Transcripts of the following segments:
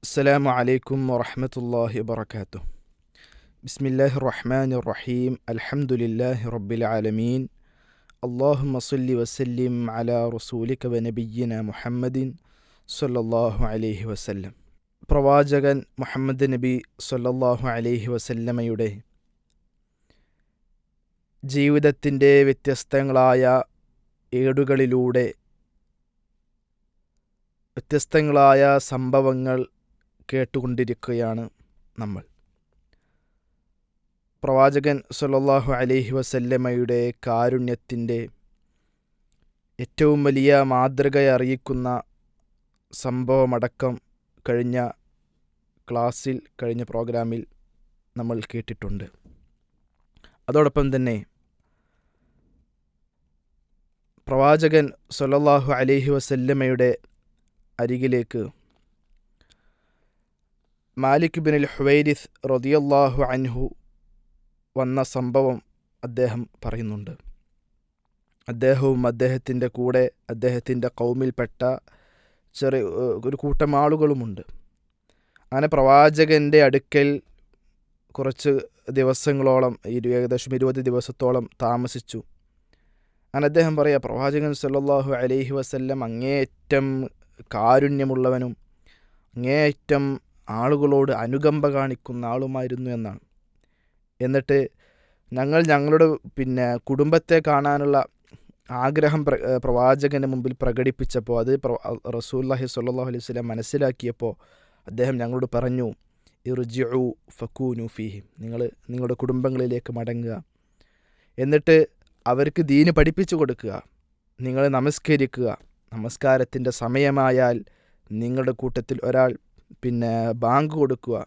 السلام عليكم ورحمة الله وبركاته بسم الله الرحمن الرحيم الحمد لله رب العالمين اللهم صل وسلم على رسولك ونبينا محمد صلى الله عليه وسلم പ്രവാചകൻ മുഹമ്മദ് നബി സല്ലല്ലാഹു അലൈഹി വസല്ലമയുടെ ജീവിതത്തിൻ്റെ വ്യത്യസ്തങ്ങളായ ഏടുകളിലൂടെ വ്യത്യസ്തങ്ങളായ സംഭവങ്ങൾ കേട്ടുകൊണ്ടിരിക്കുകയാണ് നമ്മൾ. പ്രവാചകൻ സലല്ലാഹു അലൈഹി വസല്ലമ്മയുടെ കാരുണ്യത്തിന്റെ ഏറ്റവും വലിയ മാതൃകയറിയിക്കുന്ന സംഭവമടക്കം കഴിഞ്ഞ ക്ലാസ്സിൽ കഴിഞ്ഞ പ്രോഗ്രാമിൽ നമ്മൾ കേട്ടിട്ടുണ്ട്. അതോടൊപ്പം തന്നെ പ്രവാചകൻ സൊല്ലാഹു അലഹി വസല്ലമ്മയുടെ അരികിലേക്ക് മാലിക് ബിൻ ഹുവൈരിസ് റദിയല്ലാഹു അൻഹു വന്ന സംഭവം അദ്ദേഹം പറയുന്നുണ്ട്. അദ്ദേഹവും അദ്ദേഹത്തിന്റെ കൂടെ അദ്ദേഹത്തിന്റെ കൗമിൽപ്പെട്ട ചെറിയ ഒരു കൂട്ടം ആളുകളുമുണ്ട്. അങ്ങനെ പ്രവാചകന്റെ അടുക്കൽ കുറച്ച് ദിവസങ്ങളോളം ഇരു ഏകദേശം ഇരുപത് ദിവസത്തോളം താമസിച്ചു. അങ്ങനെ അദ്ദേഹം പറയുക പ്രവാചകൻ സല്ലല്ലാഹു അലൈഹി വസല്ലം അങ്ങേയറ്റം കാരുണ്യമുള്ളവനും അങ്ങേയറ്റം ആളുകളോട് അനുകമ്പ കാണിക്കുന്ന ആളുമായിരുന്നു എന്നാണ്. എന്നിട്ട് ഞങ്ങൾ ഞങ്ങളുടെ പിന്നെ കുടുംബത്തെ കാണാനുള്ള ആഗ്രഹം പ്ര പ്രവാചകന് മുമ്പിൽ പ്രകടിപ്പിച്ചപ്പോൾ അത് റസൂല്ലാഹി സ്വല്ലല്ലാഹു അലൈഹി വസല്ലം മനസ്സിലാക്കിയപ്പോൾ അദ്ദേഹം ഞങ്ങളോട് പറഞ്ഞു ഇർജിഉ ഫക്കൂനു ഫീഹിം. നിങ്ങൾ നിങ്ങളുടെ കുടുംബങ്ങളിലേക്ക് മടങ്ങുക. എന്നിട്ട് അവർക്ക് ദീന് പഠിപ്പിച്ചു കൊടുക്കുക. നിങ്ങൾ നമസ്കരിക്കുക. നമസ്കാരത്തിന്റെ സമയമായാൽ നിങ്ങളുടെ കൂട്ടത്തിൽ ഒരാൾ പിന്നെ ബാങ്ക് കൊടുക്കുക.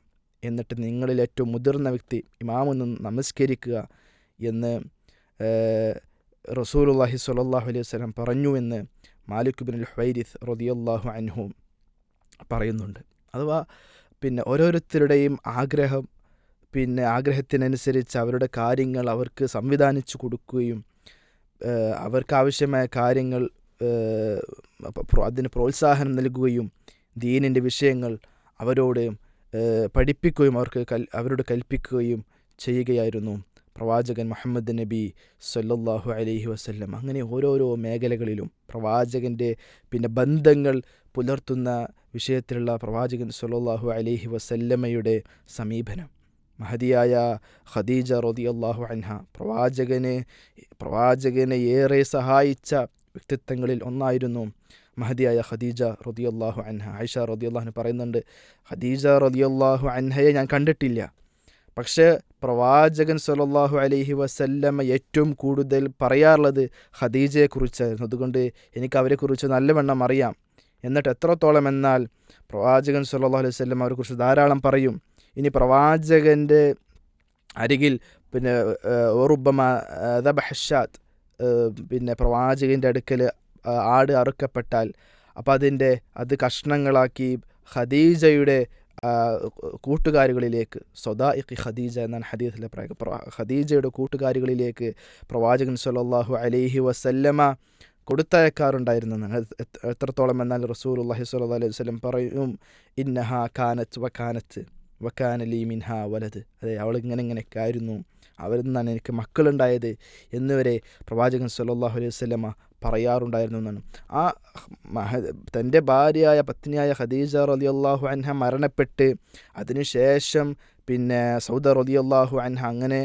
എന്നിട്ട് നിങ്ങളിൽ ഏറ്റവും മുതിർന്ന വ്യക്തി ഇമാമൊന്ന് നമസ്കരിക്കുക എന്ന് റസൂലുല്ലാഹി സ്വല്ലല്ലാഹു അലൈഹി വസല്ലം പറഞ്ഞു എന്ന് മാലിക് ബിൻ ഹൈരിസ് റളിയല്ലാഹു അൻഹു പറയുന്നുണ്ട്. അഥവാ പിന്നെ ഓരോരുത്തരുടെയും ആഗ്രഹം പിന്നെ ആഗ്രഹത്തിനനുസരിച്ച് അവരുടെ കാര്യങ്ങൾ അവർക്ക് സംവിധാനിച്ചു കൊടുക്കുകയും അവർക്കാവശ്യമായ കാര്യങ്ങൾ അതിന് പ്രോത്സാഹനം നൽകുകയും ദീനിന്റെ വിഷയങ്ങൾ അവരോട് പഠിപ്പിക്കുകയും അവർക്ക് കൽ അവരോട് കൽപ്പിക്കുകയും ചെയ്യുകയായിരുന്നു പ്രവാചകൻ മുഹമ്മദ് നബി സല്ലല്ലാഹു അലൈഹി വസ്ല്ലം. അങ്ങനെ ഓരോരോ മേഖലകളിലും പ്രവാചകന്റെ പിന്നെ ബന്ധങ്ങൾ പുലർത്തുന്ന വിഷയത്തിലുള്ള പ്രവാചകൻ സല്ലല്ലാഹു അലൈഹി വസല്ലമ്മയുടെ സമീപനം. മഹതിയായ ഖദീജ റളിയല്ലാഹു അൻഹ പ്രവാചകനെ പ്രവാചകനെ ഏറെ സഹായിച്ച വ്യക്തിത്വങ്ങളിൽ ഒന്നായിരുന്നു മഹദിയായ ഖദീജ റദിയല്ലാഹു അൻഹ. ആയിഷ റതിയല്ലാഹു പറയുന്നുണ്ട് ഖദീജ റദിയല്ലാഹു അൻഹയെ ഞാൻ കണ്ടിട്ടില്ല. പക്ഷേ പ്രവാചകൻ സല്ലല്ലാഹു അലൈഹി വസല്ലമ ഏറ്റവും കൂടുതൽ പറയാറുള്ളത് ഖദീജയെക്കുറിച്ചായിരുന്നു. അതുകൊണ്ട് എനിക്ക് അവരെക്കുറിച്ച് നല്ലവണ്ണം അറിയാം. എന്നിട്ട് എത്രത്തോളം എന്നാൽ പ്രവാചകൻ സല്ലല്ലാഹു അലൈഹി വസല്ലം അവരെക്കുറിച്ച് ധാരാളം പറയും. ഇനി പ്രവാചകന്റെ അരികിൽ പിന്നെ ഓറുബമ ദബഹഷാത്ത് പിന്നെ പ്രവാചകന്റെ അടുക്കൽ ആട് അറുക്കപ്പെട്ടാൽ. അപ്പം അതിന്റെ അത് കഷ്ണങ്ങളാക്കി ഖദീജയുടെ കൂട്ടുകാരികളിലേക്ക് സ്വദാഇഖി ഖദീജ എന്നാണ് ഹദീസിലെ ഖദീജയുടെ കൂട്ടുകാരികളിലേക്ക് പ്രവാചകൻ സല്ലല്ലാഹു അലൈഹി വസല്ലമ കൊടുത്തയക്കാറുണ്ടായിരുന്നെന്നാണ് എത്രത്തോളം എന്നാൽ റസൂൽ അള്ളാഹി സല അലൈഹി വസ്ലം പറയും ഇന്നഹ കാനത്ത് വക്കാനത്ത് വക്കാനലി മിൻഹ വലത് അതെ അവൾ ഇങ്ങനെ ഇങ്ങനെയൊക്കെ ആയിരുന്നു. അവരിൽ നിന്നാണ് എനിക്ക് മക്കളുണ്ടായത്. എന്നുവരെ പ്രവാചകൻ സല്ലല്ലാഹു അലൈഹി വസല്ലമ പറയാറുണ്ടായിരുന്നു എന്നാണ് ആ തന്റെ ഭാര്യയായ പത്നിയായ ഖദീജ റളിയല്ലാഹു അൻഹ മരണപ്പെട്ട് അതിനുശേഷം പിന്നെ സൗദ റളിയല്ലാഹു അൻഹ അങ്ങനെ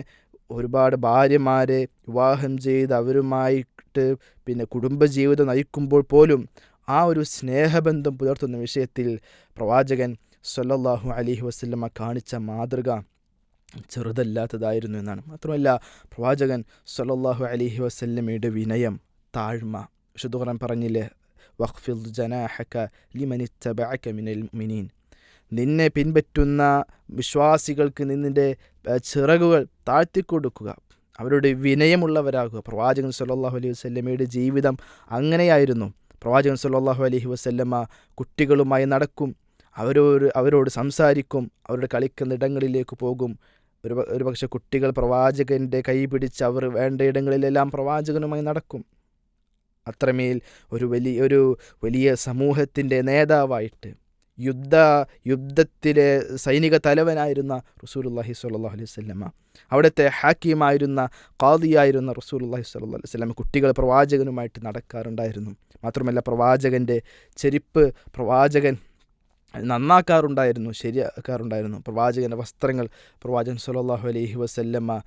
ഒരുപാട് ഭാര്യമാരെ വിവാഹം ചെയ്ത് അവരുമായിട്ട് പിന്നെ കുടുംബജീവിതം നയിക്കുമ്പോൾ പോലും ആ ഒരു സ്നേഹബന്ധം പുലർത്തുന്ന വിഷയത്തിൽ പ്രവാചകൻ സല്ലല്ലാഹു അലൈഹി വസല്ലമ കാണിച്ച മാതൃക ചെറുതല്ലാത്തതായിരുന്നു എന്നാണ്. മാത്രമല്ല പ്രവാചകൻ സല്ലല്ലാഹു അലൈഹി വസല്ലമയുടെ വിനയം താഴ്മ ഖുർആൻ പറഞ്ഞില്ലേ വഖ്ഫിൽ ജനാഹക ലിമനിത്തബഅക മിനൽ മുഅ്മിനീൻ നിന്നെ പിൻപറ്റുന്ന വിശ്വാസികൾക്ക് നിന്നിന്റെ ചിറകുകൾ താഴ്ത്തിക്കൊടുക്കുക. അവരുടെ വിനയമുള്ളവരാകുക. പ്രവാചകൻ സല്ലാഹു അലൈഹി വസല്ലമയുടെ ജീവിതം അങ്ങനെയായിരുന്നു. പ്രവാചകൻ സല്ലാഹു അലൈഹി വസല്ലമ കുട്ടികളുമായി നടക്കും. അവരോട് അവരോട് സംസാരിക്കും. അവരുടെ കളിക്കുന്ന ഇടങ്ങളിലേക്ക് പോകും. ഒരു ഒരു പക്ഷെ കുട്ടികൾ പ്രവാചകന്റെ കൈ പിടിച്ച് അവർ വേണ്ട ഇടങ്ങളിലെല്ലാം പ്രവാചകനുമായി നടക്കും. അത്രമേൽ ഒരു വലിയ ഒരു വലിയ സമൂഹത്തിന്റെ നേതാവായിട്ട് യുദ്ധ യുദ്ധത്തിലെ സൈനിക തലവനായിരുന്ന റസൂലുല്ലാഹി സ്വല്ലാ അലൈഹി വസല്ലമ അവിടുത്തെ ഹാക്കിമായിരുന്ന കാദിയായിരുന്ന റസൂലുല്ലാഹി സ്വല്ലാ അലൈഹി വസല്ലമ കുട്ടികൾ പ്രവാചകനുമായിട്ട് നടക്കാറുണ്ടായിരുന്നു. മാത്രമല്ല പ്രവാചകന്റെ ചെരിപ്പ് പ്രവാചകൻ നന്നാക്കാറുണ്ടായിരുന്നു ശരിയാക്കാറുണ്ടായിരുന്നു. പ്രവാചകന്റെ വസ്ത്രങ്ങൾ പ്രവാചകൻ സല്ലല്ലാഹു അലൈഹി വസല്ലമ്മ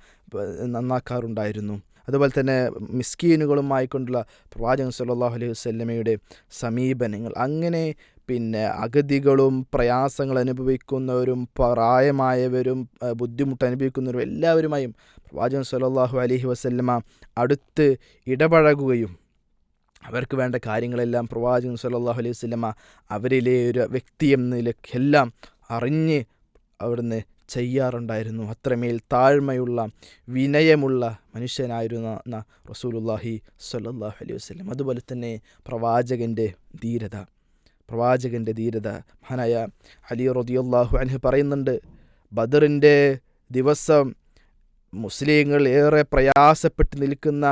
നന്നാക്കാറുണ്ടായിരുന്നു. അതുപോലെ തന്നെ മിസ്കീനുകളുമായി കൊണ്ടുള്ള പ്രവാചകൻ സല്ലല്ലാഹു അലൈഹി വസ്ല്ലമ്മയുടെ സമീപനങ്ങൾ. അങ്ങനെ പിന്നെ അഗതികളും പ്രയാസങ്ങൾ അനുഭവിക്കുന്നവരും പ്രായമായവരും ബുദ്ധിമുട്ട് അനുഭവിക്കുന്നവരും എല്ലാവരുമായും പ്രവാചകൻ സല്ലല്ലാഹു അലൈഹി വസല്ലമ അടുത്ത് ഇടപഴകുകയും അവർക്ക് വേണ്ട കാര്യങ്ങളെല്ലാം പ്രവാചകൻ സല്ലല്ലാഹു അലൈഹി സ്വലമ അവരിലെ ഒരു വ്യക്തി എന്ന നിലയ്ക്കെല്ലാം അറിഞ്ഞ് അവിടുന്ന് ചെയ്യാറുണ്ടായിരുന്നു. അത്രമേൽ താഴ്മയുള്ള വിനയമുള്ള മനുഷ്യനായിരുന്നു മനുഷ്യനായിരുന്ന റസൂലുല്ലാഹി സല്ലാഹു അലൈഹി വസ്ലം അതുപോലെ തന്നെ പ്രവാചകന്റെ ധീരത പ്രവാചകന്റെ ധീരത. മഹാനായ അലി റദിയുല്ലാഹു അൻഹു പറയുന്നുണ്ട് ബദറിന്റെ ദിവസം മുസ്ലിങ്ങൾ ഏറെ പ്രയാസപ്പെട്ട് നിൽക്കുന്ന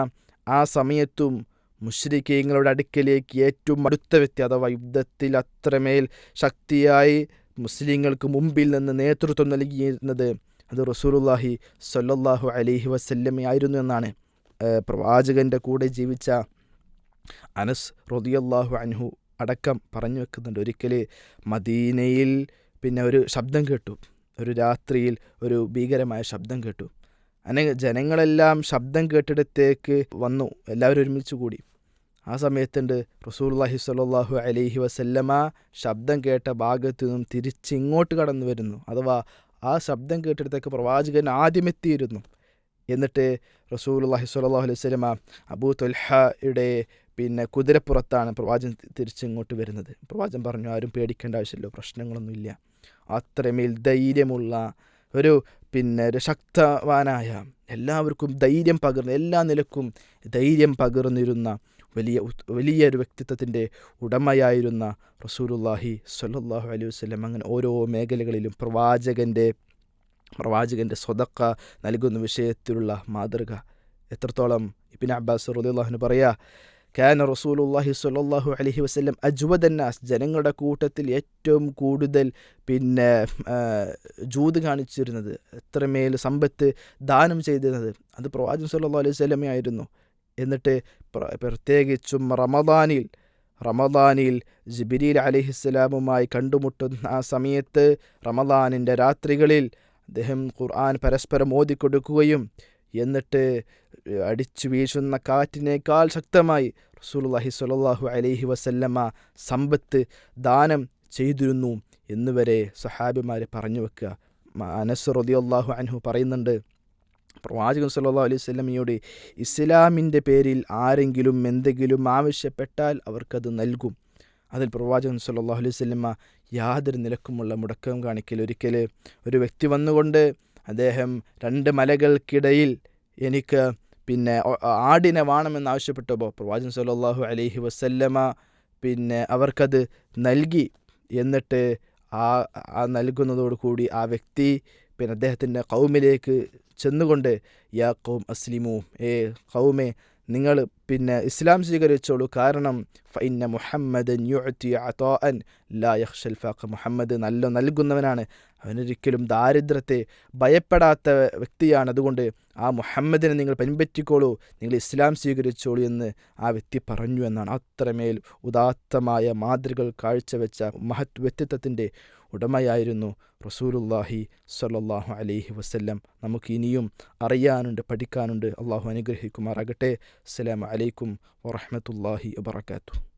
ആ സമയത്തും മുഷ്രിക്കീങ്ങളുടെ അടുക്കലേക്ക് ഏറ്റവും അടുത്ത വ്യക്തി അഥവാ യുദ്ധത്തിൽ അത്രമേൽ ശക്തിയായി മുസ്ലിങ്ങൾക്ക് മുമ്പിൽ നിന്ന് നേതൃത്വം നൽകിയിരുന്നത് അത് റസൂലുള്ളാഹി സ്വല്ലല്ലാഹു അലൈഹി വസല്ലമയായിരുന്നു എന്നാണ്. പ്രവാചകന്റെ കൂടെ ജീവിച്ച അനസ് റളിയല്ലാഹു അൻഹു അടക്കം പറഞ്ഞു വെക്കുന്നുണ്ട്. ഒരിക്കൽ മദീനയിൽ പിന്നെ ഒരു ശബ്ദം കേട്ടു. ഒരു രാത്രിയിൽ ഒരു ഭീകരമായ ശബ്ദം കേട്ടു. അങ്ങനെ ജനങ്ങളെല്ലാം ശബ്ദം കേട്ടിടത്തേക്ക് വന്നു. എല്ലാവരും ഒരുമിച്ച് കൂടി. ആ സമയത്തുണ്ട് റസൂലുള്ളാഹി സ്വല്ലാഹു അലൈഹി വസല്ലമ ശബ്ദം കേട്ട ഭാഗത്തു നിന്നും തിരിച്ചിങ്ങോട്ട് കടന്നു വരുന്നു. അഥവാ ആ ശബ്ദം കേട്ടിടത്തേക്ക് പ്രവാചകൻ ആദ്യമെത്തിയിരുന്നു. എന്നിട്ട് റസൂലുള്ളാഹി സ്വല്ലാഹു അലൈഹി സ്വലമ അബൂ തൊൽഹയുടെ പിന്നെ കുതിരപ്പുറത്താണ് പ്രവാചകൻ തിരിച്ചിങ്ങോട്ട് വരുന്നത്. പ്രവാചകൻ പറഞ്ഞു ആരും പേടിക്കേണ്ട ആവശ്യമില്ല പ്രശ്നങ്ങളൊന്നുമില്ല. അത്രമേൽ ധൈര്യമുള്ള ഒരു പിന്നെ ഒരു ശക്തവാനായ എല്ലാവർക്കും ധൈര്യം പകർന്ന് എല്ലാ നിലക്കും ധൈര്യം പകർന്നിരുന്ന വലിയ വലിയ ഒരു വ്യക്തിത്വത്തിന്റെ ഉടമയായിരുന്ന റസൂലുല്ലാഹി സല്ലാഹു അലൈഹി വസ്ലം അങ്ങനെ ഓരോ മേഖലകളിലും പ്രവാചകന്റെ പ്രവാചകന്റെ സ്വതക്ക നൽകുന്ന വിഷയത്തിലുള്ള മാതൃക എത്രത്തോളം ഇബിൻ അബ്ബാസ് റളിയല്ലാഹുവിന് പറയാ കാന റസൂലുള്ളാഹി സ്വല്ലല്ലാഹു അലൈഹി വസല്ലം അജ്വദന്നാസ് ജനങ്ങളുടെ കൂട്ടത്തിൽ ഏറ്റവും കൂടുതൽ പിന്നെ ജൂത് കാണിച്ചിരുന്നത് എത്രമേൽ സമ്പത്ത് ദാനം ചെയ്തിരുന്നത് അത് പ്രവാചകൻ സല്ലാ അലൈഹി സ്വലമേ ആയിരുന്നു. എന്നിട്ട് പ്ര- പ്രത്യേകിച്ചും റമദാനിൽ റമദാനിൽ ജിബിരിൽ അലിഹിസ്സലാമുമായി കണ്ടുമുട്ടുന്ന ആ സമയത്ത് റമദാനിന്റെ രാത്രികളിൽ അദ്ദേഹം ഖുർആൻ പരസ്പരം ഓതിക്കൊടുക്കുകയും എന്നിട്ട് അടിച്ചു വീശുന്ന കാറ്റിനേക്കാൾ ശക്തമായി റസൂലുള്ളാഹി സ്വല്ലല്ലാഹു അലൈഹി വസല്ലമ സമ്പത്ത് ദാനം ചെയ്തിരുന്നു എന്നുവരെ സഹാബിമാരെ പറഞ്ഞു വെക്കുക. അനസ് റളിയല്ലാഹു അൻഹു പറയുന്നുണ്ട് പ്രവാചകൻ സല്ലാ അലൈഹി സ്വലമിയോട് ഇസ്ലാമിന്റെ പേരിൽ ആരെങ്കിലും എന്തെങ്കിലും ആവശ്യപ്പെട്ടാൽ അവർക്കത് നൽകും. അതിൽ പ്രവാചകൻ സല്ലാ അലൈഹി വസല്ലമ യാതൊരു നിലക്കുമുള്ള മുടക്കം കാണിക്കൽ ഒരിക്കൽ ഒരു വ്യക്തി വന്നുകൊണ്ട് അദ്ദേഹം രണ്ട് മലകൾക്കിടയിൽ എനിക്ക് പിന്നെ ആടിനെ വേണമെന്ന് ആവശ്യപ്പെട്ടപ്പോൾ പ്രവാചകൻ സല്ലാഹു അലൈഹി വസല്ലമ പിന്നെ അവർക്കത് നൽകി. എന്നിട്ട് ആ ആ നൽകുന്നതോടുകൂടി ആ വ്യക്തി പിന്നെ അദ്ദേഹത്തിന്റെ കൗമിലേക്ക് ചെന്നുകൊണ്ട് യാ കൗം അസ്ലിമു ഏ കൗമെ നിങ്ങൾ പിന്നെ ഇസ്ലാം സ്വീകരിച്ചോളൂ. കാരണം ഫൈന മുഹമ്മദൻ യുഅത്തി അൻ ലാ യഖ്ഷൽ ഫാഖ് മുഹമ്മദ് നല്ല നൽകുന്നവനാണ്. അവനൊരിക്കലും ദാരിദ്ര്യത്തെ ഭയപ്പെടാത്ത വ്യക്തിയാണ്. അതുകൊണ്ട് ആ മുഹമ്മദിനെ നിങ്ങൾ പിൻപറ്റിക്കോളൂ. നിങ്ങൾ ഇസ്ലാം സ്വീകരിച്ചോളൂ എന്ന് ആ വ്യക്തി പറഞ്ഞു എന്നാണ്. അത്രമേൽ ഉദാത്തമായ മാതൃകൾ കാഴ്ചവെച്ച മഹത് വ്യക്തിത്വത്തിന്റെ ഉടമയായിരുന്നു റസൂലുല്ലാഹി സല്ലാഹു അലൈഹി വസ്ല്ലം. നമുക്ക് ഇനിയും അറിയാനുണ്ട് പഠിക്കാനുണ്ട്. അള്ളാഹു അനുഗ്രഹിക്കുമാറാകട്ടെ. അസ്സലാമു അലൈക്കും വറഹമത്തല്ലാഹി വബറകാതുഹു.